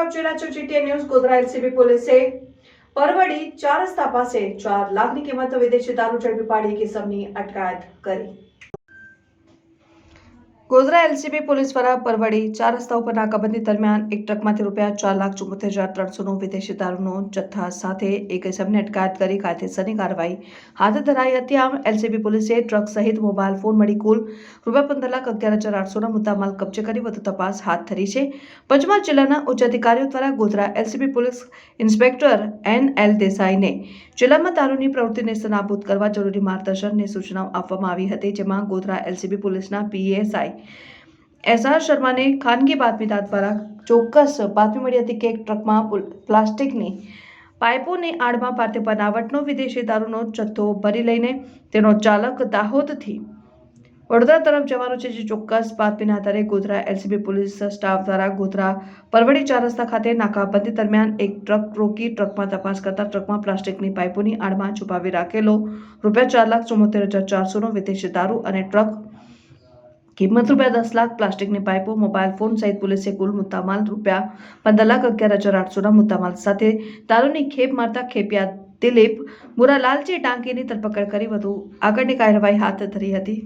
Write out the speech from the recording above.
આપ જોઈ રહ્યા છો જીટીએ ન્યૂઝ ગોધરા એલસીબી પોલીસે. પરવડી ચાર રસ્તા પાસે ચાર લાખની કિંમતનો વિદેશી દારૂ ઝડપી પાડી કિસમની અટકાયત કરી. ગોધરા એલસીબી પોલીસ દ્વારા પરવડી ચાર રસ્તા ઉપર નાકાબંધી દરમિયાન એક ટ્રકમાંથી રૂપિયા ચાર લાખ ચુમ્મોતેર હજાર ત્રણસોનો વિદેશી દારૂનો જથ્થા સાથે એક ઇસમને અટકાયત કરી કાયદેસરની કાર્યવાહી હાથ ધરાઈ હતી. આમ એલસીબી પોલીસે ટ્રક સહિત મોબાઈલ ફોન મળી કુલ રૂપિયા પંદર લાખ અગિયાર હજાર આઠસોના મુદ્દામાલ કબજે કરી વધુ તપાસ હાથ ધરી છે. પંચમહાલ જિલ્લાના ઉચ્ચ અધિકારીઓ દ્વારા Godhra LCB police inspector N L દેસાઈને જિલ્લામાં દારૂની પ્રવૃત્તિને નાબૂદ કરવા જરૂરી માર્ગદર્શનની સૂચનાઓ આપવામાં આવી હતી, જેમાં ગોધરા એલસીબી પોલીસના પીએસઆઈ એસ આર શર્માને ખાનગી બાતમીદાર દ્વારા ચોક્કસ બાતમી મળી હતી કે એક ટ્રકમાં પ્લાસ્ટિકની પાઇપોની આડમાં પાતે બનાવટનો વિદેશી દારૂનો જથ્થો ભરી લઈને તેનો ચાલક દાહોદથી વડોદરા તરફ જવાનો છે, જે ચોક્કસ બાતમીના આધારે ગોધરા એલસીબી પોલીસ સ્ટાફ દ્વારા ગોધરા પરવડી ચાર રસ્તા ખાતે નાકાબંધી દરમિયાન એક ટ્રક રોકી ટ્રકમાં તપાસ કરતા ટ્રકમાં પ્લાસ્ટિકની પાઇપોની આડમાં છુપાવી રાખેલો રૂપિયા ચાર લાખ ચુમ્મોતેર હજાર ચારસોનો વિદેશી દારૂ અને ટ્રક કિંમત રૂપિયા દસ લાખ પ્લાસ્ટિકની પાઇપો મોબાઈલ ફોન સહિત પોલીસે કુલ મુદ્દામાલ રૂપિયા પંદર લાખ અગિયાર હજાર આઠસોના મુદ્દામાલ સાથે દારૂની ખેપ મારતા ખેપિયા દિલીપ મુરાલાલજી ટાંકીની ધરપકડ કરી વધુ આગળની કાર્યવાહી હાથ ધરી હતી.